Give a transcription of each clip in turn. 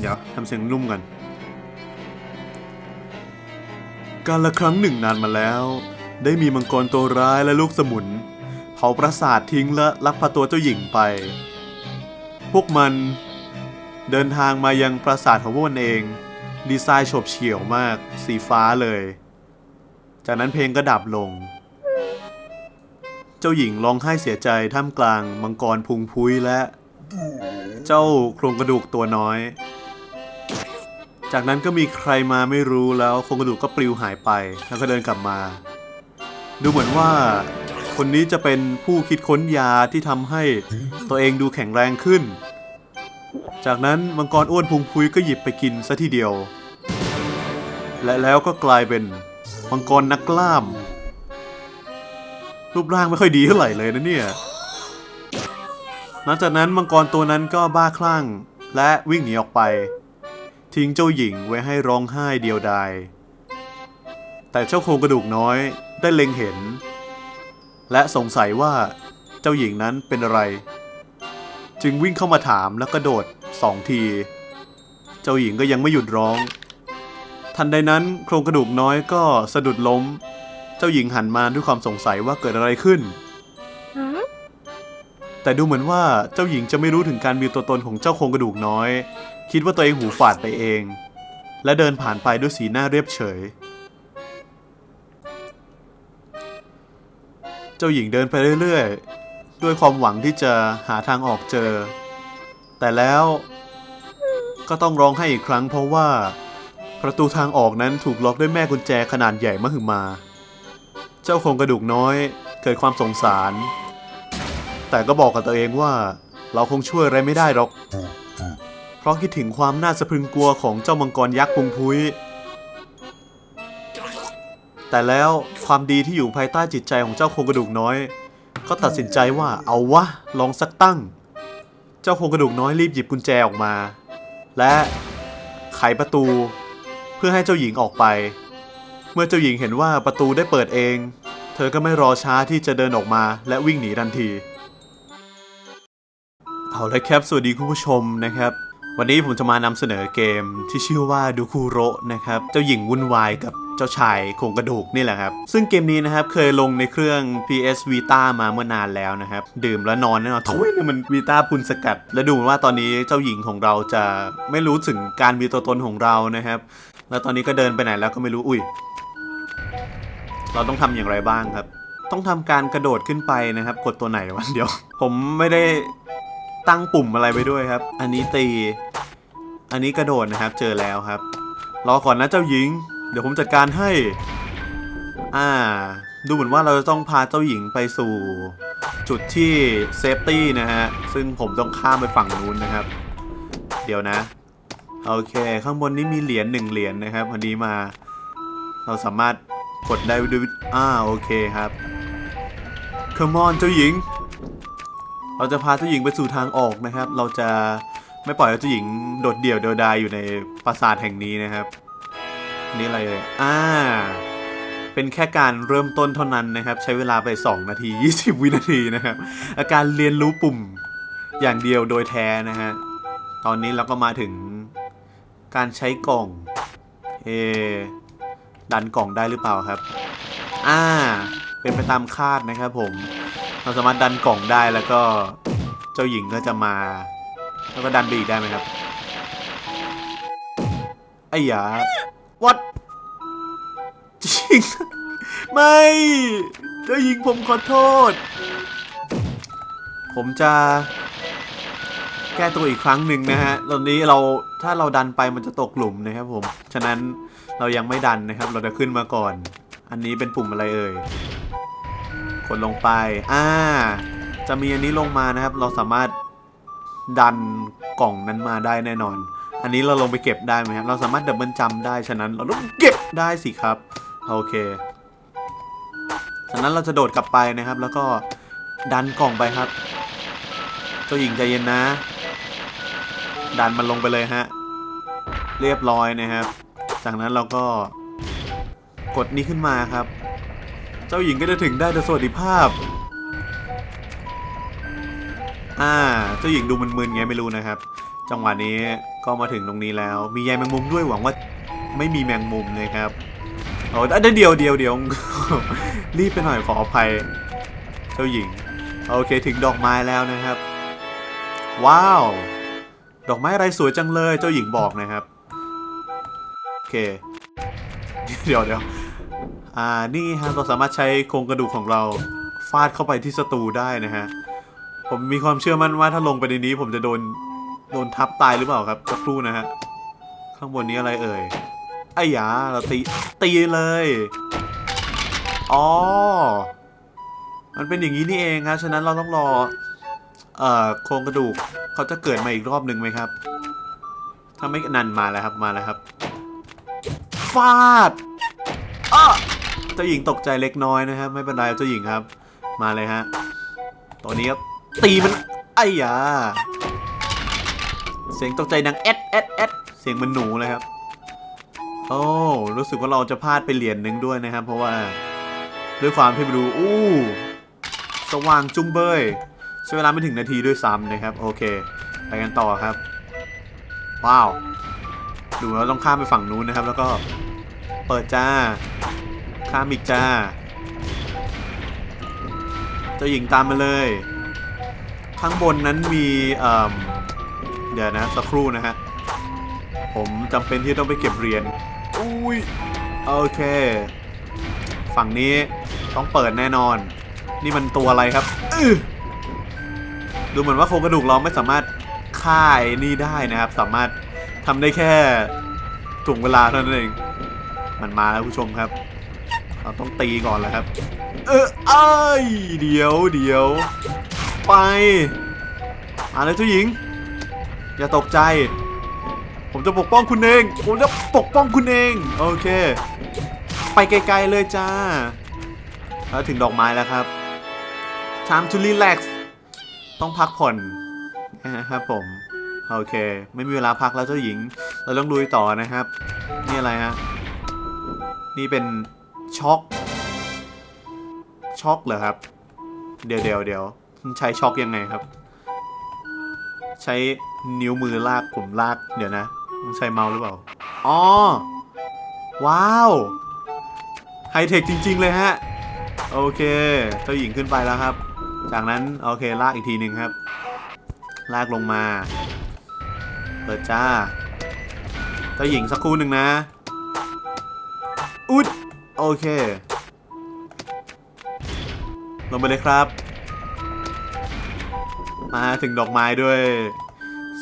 เดี๋ยวทำเสียงนุ่มกัน การละครั้งหนึ่งนานมาแล้ว ได้มีมังกรตัวร้ายและลูกสมุน เผาปราสาททิ้งและลักพาตัวเจ้าหญิงไป พวกมันเดินทางมายังปราสาทของพวกมันเอง ดีไซน์ฉบเฉี่ยวมาก สีฟ้าเลย จากนั้นเพลงก็ดับลง เจ้าหญิงร้องไห้เสียใจท่ามกลางมังกรพุงพุ้ยและ เจ้าโครงกระดูกตัวน้อย จากนั้นก็มีใครมาไม่รู้แล้วโครงกระดูกก็ปลิวหายไป แล้วก็เดินกลับมา ดูเหมือนว่า คนนี้จะเป็นผู้คิดค้นยาที่ทำให้ตัวเองดูแข็งแรงขึ้น จากนั้นมังกรอ้วนพุงพุ้ยก็หยิบไปกินซะทีเดียว และแล้วก็กลายเป็นมังกรนักกล้าม รูปร่างไม่ค่อยดีเท่าไหร่เลยนะเนี่ย หลังจากนั้นมังกรตัวนั้นก็บ้าคลั่ง และวิ่งหนีออกไป ทิ้งเจ้าหญิงไว้ให้ร้องไห้เดียวดาย แต่เจ้าโครงกระดูกน้อยได้เล็งเห็น และสงสัยว่าเจ้าหญิงนั้นเป็นอะไร จึงวิ่งเข้ามาถามแล้วกระโดดสองที เจ้าหญิงก็ยังไม่หยุดร้อง ทันใดนั้นโครงกระดูกน้อยก็สะดุดล้ม เจ้าหญิงหันมาด้วยความสงสัยว่าเกิดอะไรขึ้น แต่ดูเหมือนว่าเจ้าหญิงจะไม่รู้ถึงการมีตัวตนของเจ้าโครงกระดูกน้อย คิดว่าตัวเองหูฝาดไปเอง และเดินผ่านไปด้วยสีหน้าเรียบเฉย เจ้าหญิงเดินไปเรื่อยๆ ด้วยความหวังที่จะหาทางออกเจอ แต่แล้วก็ต้องร้องให้อีกครั้งเพราะว่า ประตูทางออกนั้นถูกล็อกด้วยแม่กุญแจขนาดใหญ่มหึมา เจ้าโครงกระดูกน้อยเกิดความสงสาร แต่ก็บอกกับตัวเองว่า เราคงช่วยอะไรไม่ได้หรอก เพราะคิดถึงความน่าสะพรึงกลัวของเจ้ามังกรยักษ์พุงพุ้ย แต่แล้วความดีที่อยู่ภายใต้จิตใจของเจ้าโครงกระดูกน้อย ก็ตัดสินใจว่าเอาวะลองสักตั้ง เจ้าโครงกระดูกน้อยรีบหยิบกุญแจออกมา และไขประตู เพื่อให้เจ้าหญิงออกไป เมื่อเจ้าหญิงเห็นว่าประตูได้เปิดเอง เธอก็ไม่รอช้าที่จะเดินออกมาและวิ่งหนีทันที เอาละครับ สวัสดีคุณผู้ชมนะครับ วันนี้ผมจะมานำเสนอเกมที่ชื่อว่าดูคูโระนะครับ เจ้าหญิงวุ่นวายกับเจ้าชายโครงกระดูกนี่แหละครับ ซึ่งเกมนี้นะครับเคยลงในเครื่อง PS Vita มาเมื่อนานแล้วนะครับ ดื่มแล้วนอนแน่นอนทุยนี่มัน Vita พุนสกัด และดูว่าตอนนี้เจ้าหญิงของเราจะไม่รู้ถึงการมีตัวตนของเรานะครับ แล้วตอนนี้ก็เดินไปไหนแล้วก็ไม่รู้อุ้ยเราต้องทำอย่างไรบ้างครับ ต้องทำการกระโดดขึ้นไปนะครับ กดตัวไหนวะเดียว ผมไม่ได้ ตั้งปุ่มอะไรไปด้วยครับ อันนี้ตี อันนี้กระโดดนะครับ เจอแล้วครับ รอก่อนนะเจ้าหญิง เดี๋ยวผมจัดการให้ อ่า ดูเหมือนว่าเราจะต้องพาเจ้าหญิงไปสู่จุดที่เซฟตี้นะฮะ ซึ่งผมต้องข้ามไปฝั่งนู้นนะครับ เดี๋ยวนะ โอเค ข้างบนนี้มีเหรียญหนึ่งเหรียญนะครับวันนี้มา เราสามารถกดได้ด้วยอ่า โอเคครับ Come on เจ้าหญิง เราจะพาเจ้าหญิงไปสู่ทางออกนะครับ เราจะไม่ปล่อยให้เจ้าหญิงโดดเดี่ยวเดียวดายอยู่ในปราสาทแห่งนี้นะครับ นี่อะไรเลยอ่า เป็นแค่การเริ่มต้นเท่านั้นนะครับ ใช้เวลาไป 2 นาที 20 วินาทีนะครับ อาการเรียนรู้ปุ่มอย่างเดียวโดยแท้นะฮะ ตอนนี้เราก็มาถึงการใช้กล่อง เอ ดันกล่องได้หรือเปล่าครับ อ่า เป็นไปตามคาดนะครับผม เราสามารถดันกล่องได้แล้วก็เจ้าหญิงก็จะมา แล้วก็ดันไปอีกได้ไหมครับไอ้ยาวัดจริงไม่เจ้าหญิงผมขอโทษ ผมจะ แก้ตัวอีกครั้งหนึ่งนะฮะ ตอนนี้เราถ้าเราดันไปมันจะตกหลุมนะครับผม ฉะนั้นเรายังไม่ดันนะครับ เราจะขึ้นมาก่อน อันนี้เป็นปุ่มอะไรเอ่ย ดลงไป อ่า จะมีอันนี้ลงมานะครับ เราสามารถดันกล่องนั้นมาได้แน่นอน อันนี้เราลงไปเก็บได้ไหมครับ เราสามารถดับเบิลจำได้ ฉะนั้นเราต้องเก็บได้สิครับ โอเค ฉะนั้นเราจะโดดกลับไปนะครับ แล้วก็ดันกล่องไปครับ เจ้าหญิงใจเย็นนะ ดันมันลงไปเลยฮะ เรียบร้อยนะครับ จากนั้นเราก็กดนี้ขึ้นมาครับ จ้าหญิงก็จะถึงได้โดยสวัสดิภาพ อ่า เจ้าหญิงดูมึนๆไงไม่รู้นะครับ จังหวะนี้ก็มาถึงตรงนี้แล้ว มีใยแมงมุมด้วยหวังว่าไม่มีแมงมุมนะครับโอ้เดี๋ยวเดียวเดียวรีบไปหน่อยขออภัย เจ้าหญิง โอเคถึงดอกไม้แล้วนะครับ ว้าว ดอกไม้อะไรสวยจังเลย เจ้าหญิงบอกนะครับ โอเค เดี๋ยวเดี๋ยว อ่านี่ฮะเราสามารถใช้โครงกระดูกของเราฟาดเข้าไปที่ศัตรูได้นะฮะ ผมมีความเชื่อมั่นว่าถ้าลงไปในนี้ ผมจะโดนโดนทับตายหรือเปล่าครับสักครู่นะฮะ ข้างบนนี้อะไรเอ่ยไอ้หยาเราตีตีเลย อ๋อ มันเป็นอย่างนี้นี่เองครับ ฉะนั้นเราต้องรอ เอ่อ โครงกระดูกเขาจะเกิดมาอีกรอบหนึ่งไหมครับ ถ้าไม่นันมาแล้วครับ มาแล้วครับ ฟาดอ้อ เจ้าหญิงตกใจเล็กน้อยนะครับ ไม่เป็นไรเจ้าหญิงครับ มาเลยฮะตัวนี้ครับตีมันไอ้ยาเสียงตกใจดังแอดแอดแอดเสียงมันหนูเลยครับโอ้รู้สึกว่าเราจะพลาดไปเหรียญหนึ่งด้วยนะครับ เพราะว่าด้วยความที่ไปดูอู้สว่างจุ้งเบยใช้เวลาไม่ถึงนาทีด้วยซ้ำนะครับ โอเค ไปกันต่อครับ ว้าว ดูแล้วต้องข้ามไปฝั่งนู้นนะครับ แล้วก็เปิดจ้า ข้ามอีกจ้า เจ้าหญิงตามมาเลย ข้างบนนั้นมีเอ่มเดี๋ยวนะสักครู่นะฮะ ผมจำเป็นที่ต้องไปเก็บเหรียญอุ้ยโอเค ฝั่งนี้ต้องเปิดแน่นอน นี่มันตัวอะไรครับอื้อดูเหมือนว่าโครงกระดูกเราไม่สามารถฆ่าไอ้นี่ได้นะครับ สามารถทำได้แค่ถ่วงเวลาเท่านั้นเอง มันมาแล้วผู้ชมครับ เราต้องตีก่อนแล้วครับ เออเอ้ยเดี๋ยวเดี๋ยวไปมาเลยเจ้าหญิง อย่าตกใจ ผมจะปกป้องคุณเอง ผมจะปกป้องคุณเอง โอเค ไปไกลๆเลยจ้า แล้วถึงดอกไม้แล้วครับ time to relax ต้องพักผ่อนนะครับผม โอเค ไม่มีเวลาพักแล้วเจ้าหญิง เราต้องลุยต่อนะครับ นี่อะไรฮะ นี่เป็น ช็อก ช็อกเหรอครับ เดี๋ยวเดี๋ยวเดี๋ยวใช้ช็อกยังไงครับ ใช้นิ้วมือลากผมลากเดี๋ยวนะใช้เมาส์หรือเปล่า อ๋อ ว้าว ไฮเทคจริง ๆ เลยฮะ โอเค เจ้าหญิงขึ้นไปแล้วครับ จากนั้น โอเค ลากอีกทีหนึ่งครับ ลากลงมา เปิดจ้า เจ้าหญิงสักครู่หนึ่งนะ อุด โอเค ลงไปเลยครับ มาถึงดอกไม้ด้วย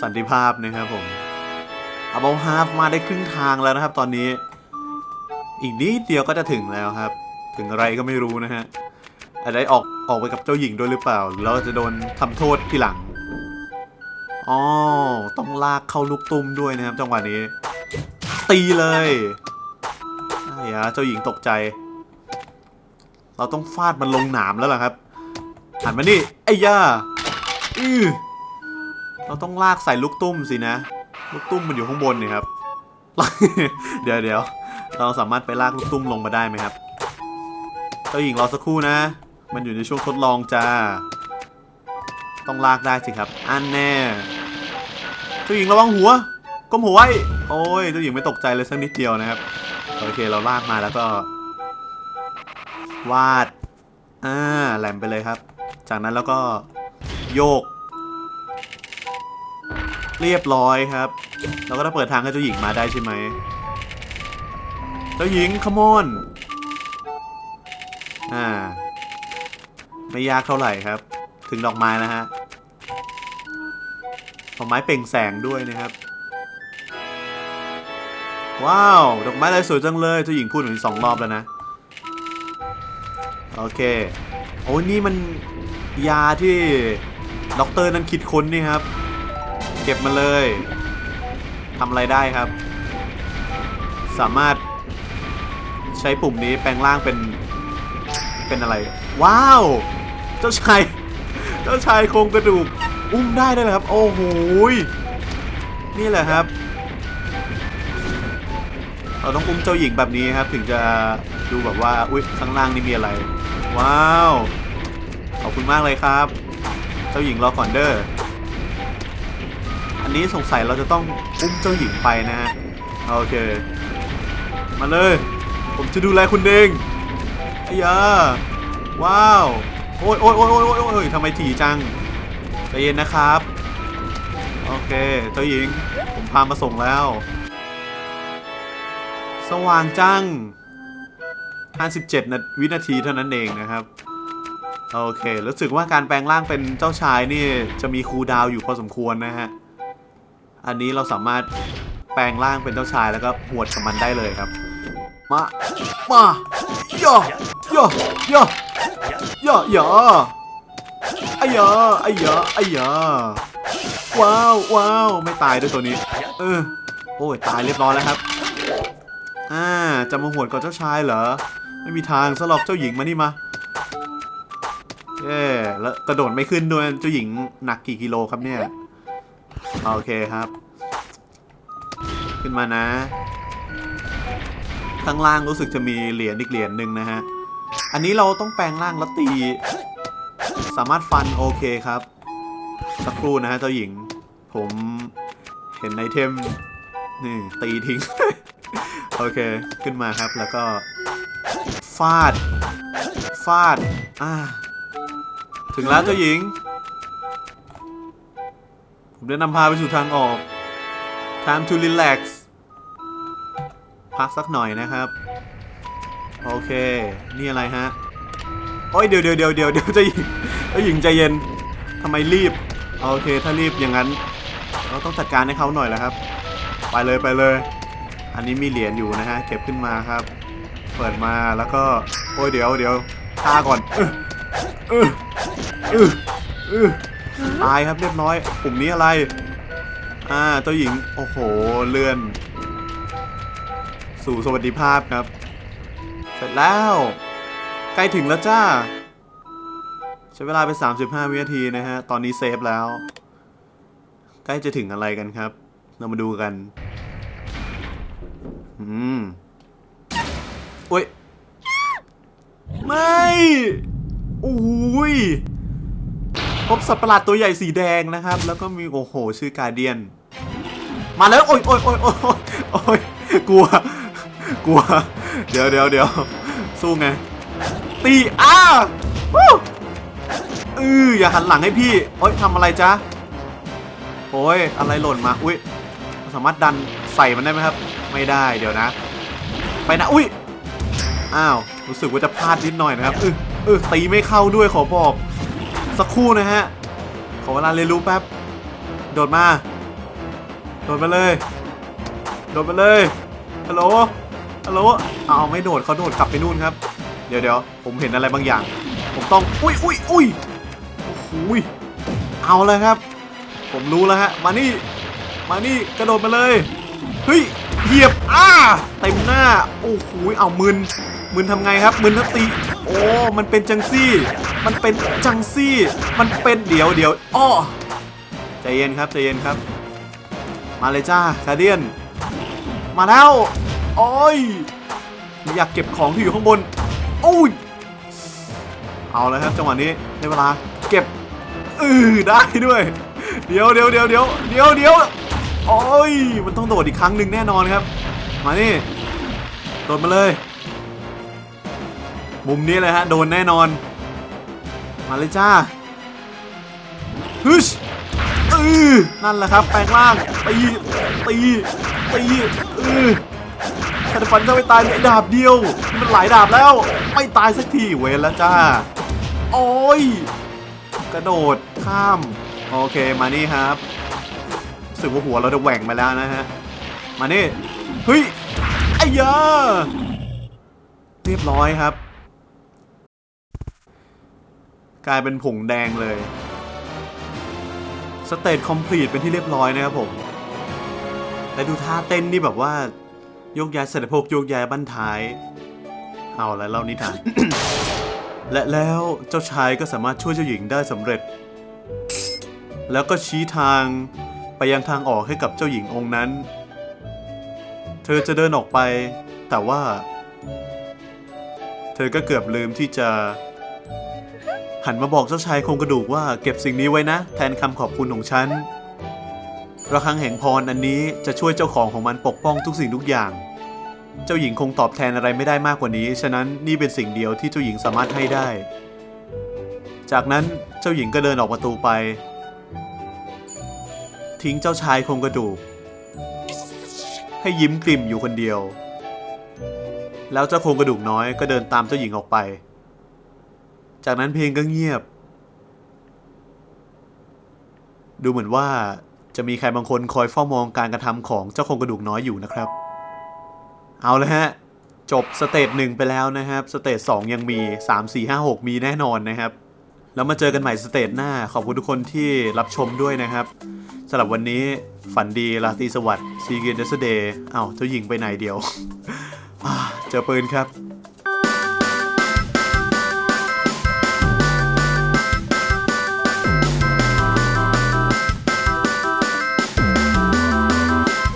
สันติภาพนะครับผมเอาบอฮาฟมาได้ครึ่งทางแล้วนะครับ ตอนนี้ อีกนิดเดียวก็จะถึงแล้วครับ ถึงอะไรก็ไม่รู้นะฮะอาจจะออกออกไปกับเจ้าหญิงด้วยหรือเปล่าหรือเราจะโดนทำโทษทีหลังอ๋อต้องลากเข้าลูกตุ้มด้วยนะครับ จังหวะนี้ ตีเลย ไอ้ยะเจ้าหญิงตกใจ เราต้องฟาดมันลงหนามแล้วล่ะครับ หันมานี่ไอ้ย่าอือเราต้องลากใส่ลูกตุ้มสินะ ลูกตุ้มมันอยู่ข้างบนนี่ครับ เดี๋ยวเดี๋ยวเราสามารถไปลากลูกตุ้มลงมาได้ไหมครับ เจ้าหญิงรอสักครู่นะ มันอยู่ในช่วงทดลองจ้า ต้องลากได้สิครับ อันแน่ เจ้าหญิงระวังหัวก้มหัวไว้ โอ้ย เจ้าหญิงไม่ตกใจเลยสักนิดเดียวนะครับ โอเคเราลากมาแล้วก็ วาดอ่าแหลมไปเลยครับ จากนั้นแล้วก็โยก เรียบร้อยครับ เราก็จะเปิดทางให้เจ้าหญิงมาได้ใช่ไหมเจ้าหญิงขมอนอ่า ไม่ยากเท่าไหร่ครับ ถึงดอกไม้แล้วฮะดอกไม้เปล่งแสงด้วยนะครับ ว้าว ดอกไม้อะไรสวยจังเลยเจ้าหญิงพูดถึงสองรอบแล้วนะ โอเค โอ้นี่มันยาที่ด็อกเตอร์นั้นคิดค้นนี่ครับ เก็บมาเลยทำอะไรได้ครับ สามารถใช้ปุ่มนี้แปลงร่างเป็น เป็นอะไร ว้าว เจ้าชาย เจ้าชายโครงกระดูก อุ้มได้ด้วยเหรอครับ โอ้โหยนี่แหละครับ เราต้องอุ้มเจ้าหญิงแบบนี้ครับ ถึงจะดูแบบว่า อุ้ยข้างล่างนี่มีอะไร ว้าว ขอบคุณมากเลยครับ เจ้าหญิงรอก่อนเด้อ อันนี้สงสัยเราจะต้องอุ้มเจ้าหญิงไปนะฮะ โอเค มาเลย ผมจะดูแลคุณเองไอ้ยาว้าวโอ้ยโอ้ยโอ้ยโอ้ยโอ้ยโอ้ยทำไมถี่จังใจเย็นนะครับ โอเค เจ้าหญิง ผมพามาส่งแล้ว สว่างจัง 57 นาวินาทีเท่านั้นเองนะครับ โอเค รู้สึกว่าการแปลงร่างเป็นเจ้าชายนี่จะมีคูดาวอยู่พอสมควรนะฮะ อันนี้เราสามารถแปลงร่างเป็นเจ้าชายแล้วก็หวดกับมันได้เลยครับ มา มาย่อย่อย่อย่อย่อไอ้ยาไอ้ยาไอ้ยาว้าวว้าวไม่ตายด้วยตัวนี้ เออ โอ้ย ตายเรียบร้อยแล้วครับ อ่าจะมาหวดกับเจ้าชายเหรอ ไม่มีทางสลอกเจ้าหญิงมานี่มาเย้แล้วกระโดดไม่ขึ้นด้วยเจ้าหญิงหนักกี่กิโลครับเนี่ย โอเคครับ ขึ้นมานะ ข้างล่างรู้สึกจะมีเหรียญอีกเหรียญหนึ่งนะฮะ อันนี้เราต้องแปลงร่างแล้วตี สามารถฟันโอเคครับ สักครู่นะฮะเจ้าหญิง ผมเห็นไอเทมนี่ตีทิ้ง โอเค ขึ้นมาครับแล้วก็ฟาด ฟาด อ่า ถึงแล้วเจ้าหญิง ผมจะนำพาไปสู่ทางออก time to relax พักสักหน่อยนะครับ โอเค นี่อะไรฮะ โอ้ยเดี๋ยวเดี๋ยวเดี๋ยวเดี๋ยวเดี๋ยวเจะหญิงเจะหญิงใจเย็นทำไมรีบ โอเค ถ้ารีบอย่างนั้น เราต้องจัดการให้เขาหน่อยแล้วครับ ไปเลยไปเลย อันนี้มีเหรียญอยู่นะฮะ เก็บขึ้นมาครับ เปิดมาแล้วก็ โอ้ยเดี๋ยวเดี๋ยวฆ่าก่อนเออเออเออตายครับเรียบร้อย ปุ่มนี้อะไร อ่าเจ้าหญิง โอ้โห เลื่อน สู่สวัสดิภาพครับ เสร็จแล้ว ใกล้ถึงแล้วจ้า ใช้เวลาไป 35 วินาทีนะฮะ ตอนนี้เซฟแล้ว ใกล้จะถึงอะไรกันครับ เรามาดูกัน อืมโอ้ย ไม่โอ้ย พบสัตว์ประหลาดตัวใหญ่สีแดงนะครับ แล้วก็มีโอ้โห ชื่อกาเดียน มาแล้ว โอ้ยโอ้ยโอ้ยโอ้ยโอ้ยกลัว กลัว เดี๋ยวเดี๋ยวเดี๋ยวสู้ไง ตีอ้าอืออย่าหันหลังให้พี่ โอ้ยทำอะไรจ๊ะ โอ้ย อะไรหล่นมา อุ้ย สามารถดันใส่มันได้ไหมครับ ไม่ได้เดี๋ยวนะ ไปนะ อุ้ย อ้าว รู้สึกว่าจะพลาดนิดหน่อยนะครับเออเออตีไม่เข้าด้วยขอบอก สักครู่นะฮะ ขอเวลาเรียนรู้แป๊บ โดดมา โดดมาเลย โดดมาเลย ฮัลโหล ฮัลโหล เอาไม่โดดเขาโดดกลับไปนู่นครับ เดี๋ยวเดี๋ยวผมเห็นอะไรบางอย่าง ผมต้อง อุ้ยอุ้ยอุ้ยโอ้โหยเอาเลยครับ ผมรู้แล้วฮะ มานี่ มานี่ กระโดดมาเลย เฮ้ย เหยียบอ้าเต็มหน้า โอ้โหเอามึนมึนทำไงครับมึนทัตีโอ้ มันเป็นจังซี่ มันเป็นจังซี่ มันเป็นเดี๋ยวเดี๋ยวอ้อใจเย็นครับใจเย็นครับ มาเลยจ้าคาเดียน มาแล้วโอ้ยอยากเก็บของที่อยู่ข้างบนโอ้ยเอาเลยครับจังหวะนี้ในเวลาเก็บเออได้ด้วย เดี๋ยวเดี๋ยวเดี๋ยวเดี๋ยวเดี๋ยวเดี๋ยว โอ้ย มันต้องโดดอีกครั้งหนึ่งแน่นอนครับ มานี่ โดดมาเลย มุมนี้เลยฮะ โดนแน่นอน มาเลยจ้าฮึชเออนั่นแหละครับ แปลงร่าง ตี ตี ตีเออถ้าฟันจะไม่ตายในดาบเดียว มันหลายดาบแล้ว ไม่ตายสักที เวรแล้วจ้า โอ้ย กระโดดข้าม โอเค มานี่ครับ สึกว่าหัวเราจะแหว่งไปแล้วนะฮะ มานี่เฮ้ยไอ้ยาเรียบร้อยครับ กลายเป็นผงแดงเลยสเตจคอมพลีทเป็นที่เรียบร้อยนะครับผมและดูท่าเต้นนี่แบบว่าโยกย้ายสะโพกโยกย้ายบั้นท้าย เอาแล้วเล่านิทาน และแล้วเจ้าชายก็สามารถช่วยเจ้าหญิงได้สำเร็จ แล้วก็ชี้ทาง ไปยังทางออกให้กับเจ้าหญิงองค์นั้น เธอจะเดินออกไป แต่ว่า เธอก็เกือบลืมที่จะ หันมาบอกเจ้าชายโครงกระดูกว่าเก็บสิ่งนี้ไว้นะ แทนคำขอบคุณของฉันระฆังแห่งพรอันนี้จะช่วยเจ้าของของมันปกป้องทุกสิ่งทุกอย่าง เจ้าหญิงคงตอบแทนอะไรไม่ได้มากกว่านี้ ฉะนั้นนี่เป็นสิ่งเดียวที่เจ้าหญิงสามารถให้ได้ จากนั้นเจ้าหญิงก็เดินออกประตูไป ทิ้งเจ้าชายโครงกระดูก ให้ยิ้มกลิ่มอยู่คนเดียว แล้วเจ้าโครงกระดูกน้อยก็เดินตามเจ้าหญิงออกไป จากนั้นเพลงก็เงียบ ดูเหมือนว่าจะมีใครบางคนคอยเฝ้ามองการกระทำของเจ้าโครงกระดูกน้อยอยู่นะครับ เอาละฮะ จบสเตจหนึ่งไปแล้วนะครับสเตจสองยังมี3 4 5 6มีแน่นอนนะครับแล้วมาเจอกันใหม่สเตจหน้า ขอบคุณทุกคนที่รับชมด้วยนะครับ สำหรับวันนี้ฝันดีราตรีสวัสดิ์ซีเกนเดสเดย์อ้าวเจ้าหญิงไปไหนเดียว เจอปืนครับ